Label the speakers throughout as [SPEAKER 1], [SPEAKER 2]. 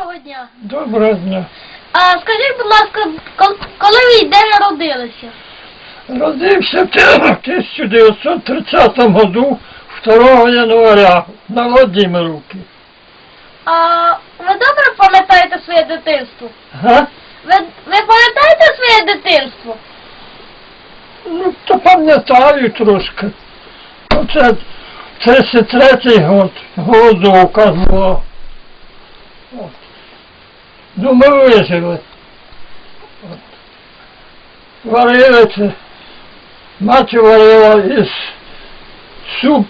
[SPEAKER 1] Доброго дня.
[SPEAKER 2] Доброго дня.
[SPEAKER 1] А скажіть, будь ласка, коли ви де народилися?
[SPEAKER 2] Родився в 1930 году 2 января на Владимировці.
[SPEAKER 1] А ви добре пам'ятаєте своє дитинство?
[SPEAKER 2] Га?
[SPEAKER 1] Ви, ви пам'ятаєте своє дитинство?
[SPEAKER 2] Ну, то пам'ятаю трошки. Оце 33-й год, голодовка була. От. Вижили. От. Варили це. Мать варила із суп,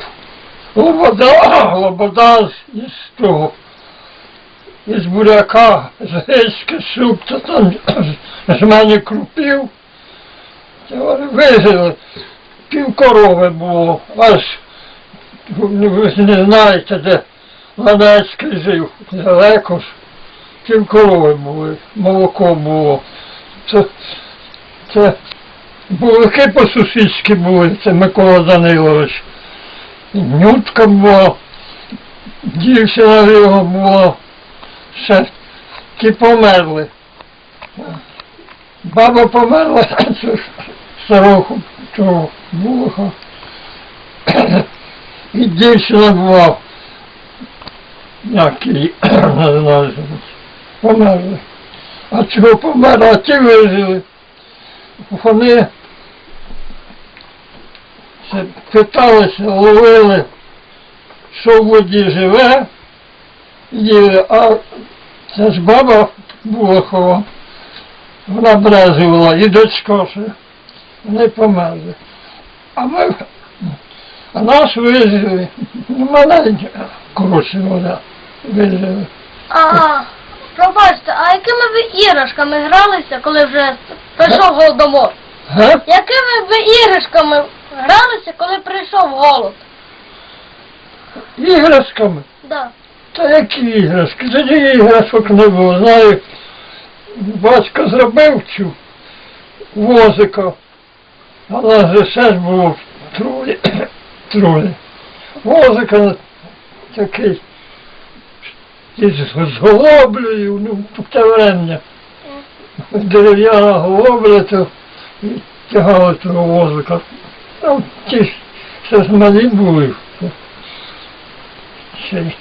[SPEAKER 2] лобода, лобода із того, із буряка, з гречки суп, то там з мене крупів. Вижили. Пів корови було, аж ви ж не знаєте, де Ладецький жив, далеко ж. Корови були, молоко було. Це, це булики по-сусідськи були, це Микола Данилович. Нютка була, дівчина його була, ще ті померли. Баба померла, старого того вуха. І дівчина була, як її, не знаю, померли. А чого померла, а ті вижили. Вони питалися, ловили, що в воді живе, їли, а це ж баба Булахова, вона брезувала і дочка ще. Вони померли. А ми, а нас вижили, маленькі, коротше говоря, вижили.
[SPEAKER 1] Пробачте, а якими ви іграшками гралися, коли вже прийшов голодомор?
[SPEAKER 2] Га?
[SPEAKER 1] Якими ви іграшками гралися, коли прийшов голод?
[SPEAKER 2] Іграшками.
[SPEAKER 1] Да.
[SPEAKER 2] Та які іграшки? Тоді іграшок не було. Знаю, батько зробив цю возика, а нас же ще ж було троє. троє. Возика такий із з голоблею, ну, те врем'я. Дерев'яна голобля, то і тягали того возика. Там ті ж ще ж малі були. Ще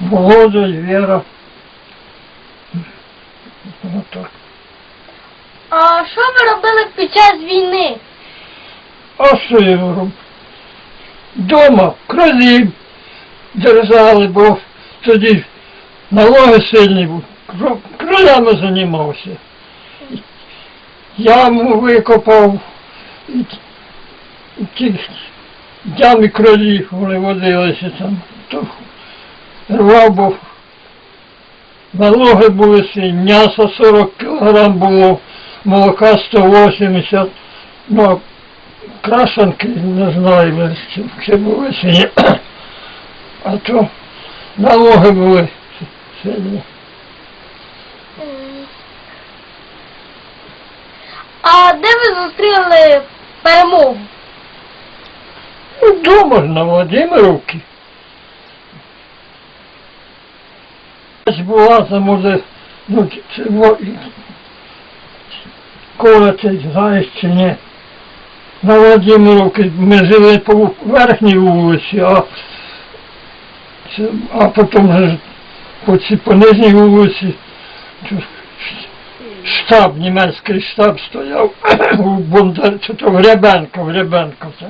[SPEAKER 2] Володя і Вера. Отак.
[SPEAKER 1] А що ви робили під час війни?
[SPEAKER 2] А що я роблю? Дома кролів держали, бо тоді налоги сильні. Кролями займався. Яму викопав, ті ями кролів вони водилися там. То рвав, бо налоги були сильні, м'ясо 40 кг було, молока 180, ну, а крашенки, не знаю, чи, були чи ні. А то налоги були сильні.
[SPEAKER 1] А де ви зустріли перемогу?
[SPEAKER 2] Ну, дома ж на Владимировці. Ось була там уже, ну, це коли ти знаєш чи ні. На Владимировці ми жили по верхній вулиці, а, а потім по, ці, по нижній вулиці штаб, німецький штаб стояв у Бондар, чи то в Рябенко, в Рябенко, це,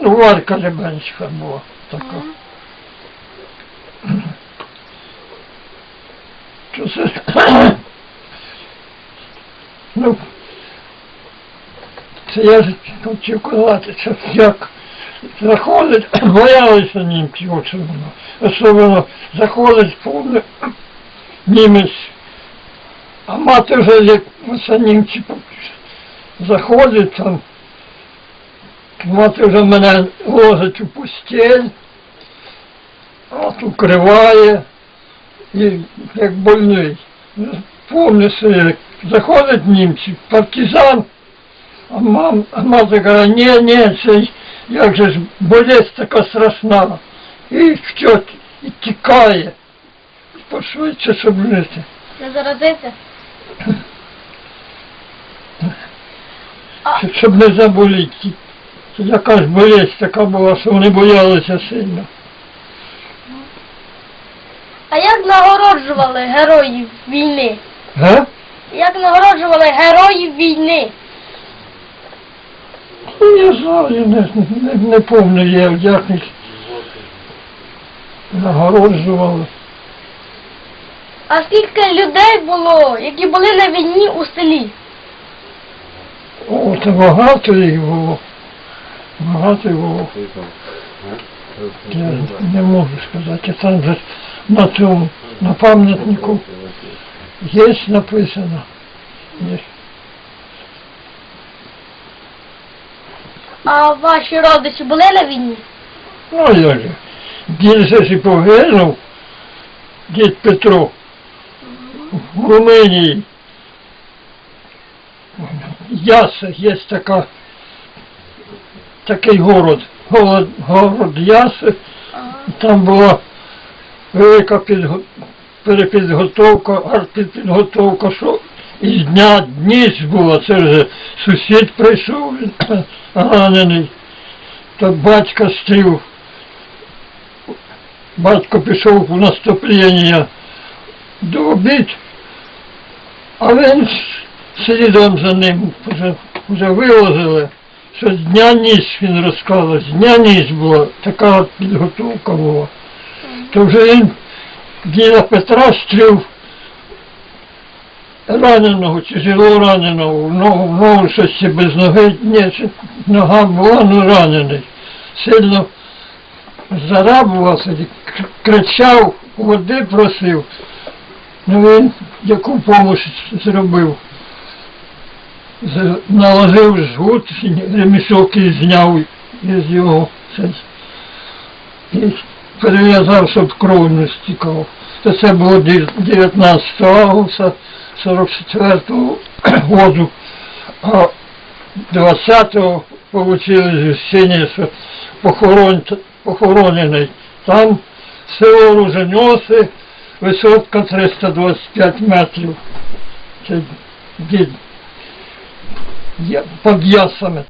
[SPEAKER 2] ну, Варка Рябенська була така. Це, ну, це я ж хотів казати, це як заходить, боялися німців особливо, особливо заходить повний німець, а мати вже як оце німці заходить там, мати вже мене ложить у постель, от укриває, і як больний. Помню, як заходять німці, партизан, а, мам, а мати каже, ні, ні, це як же ж болезнь така страшна. І що, і тікає. пошвидше, щоб жити.
[SPEAKER 1] Не заразити? А,
[SPEAKER 2] Щоб не заболіти. Це Яка ж болезнь така була, що вони боялися сильно.
[SPEAKER 1] а як нагороджували героїв війни?
[SPEAKER 2] Га?
[SPEAKER 1] Як нагороджували героїв війни?
[SPEAKER 2] Ну, я знаю, не, не, не помню я, їх нагороджували.
[SPEAKER 1] А скільки людей було, які були на війні у селі?
[SPEAKER 2] О, це багато їх було. Багато їх було. Я не можу сказати, там же на цьому, на пам'ятнику є написано. Є.
[SPEAKER 1] А ваші родичі були на війні?
[SPEAKER 2] Ну, як же. Дід же погинув, дід Петро, в Румунії. Яса, є така, такий город, город, город Яси, там була велика підго... перепідготовка, артпідготовка, що із дня ніч була, це вже сусід прийшов ранений, то батька стрів. Батько пішов у наступлення до обід, а він слідом за ним вже, вже виложили, що з дня ніч він розказав, з дня ніч була, така підготовка була. То вже він діда Петра стрів раненого, тяжело раненого, в ногу, в ногу щось без ноги, ні, нога була, ну ранений. Сильно зарабувався, кричав, води просив. Ну він яку допомогу зробив. Наложив жгут, ремішок і зняв із його і перев'язав, щоб кров не стікав. То це було 19 августа 44-го року, а 20-го получили звістення, що похорон, похоронений. Там село Руженьоси, висотка 325 метрів. Під ясами.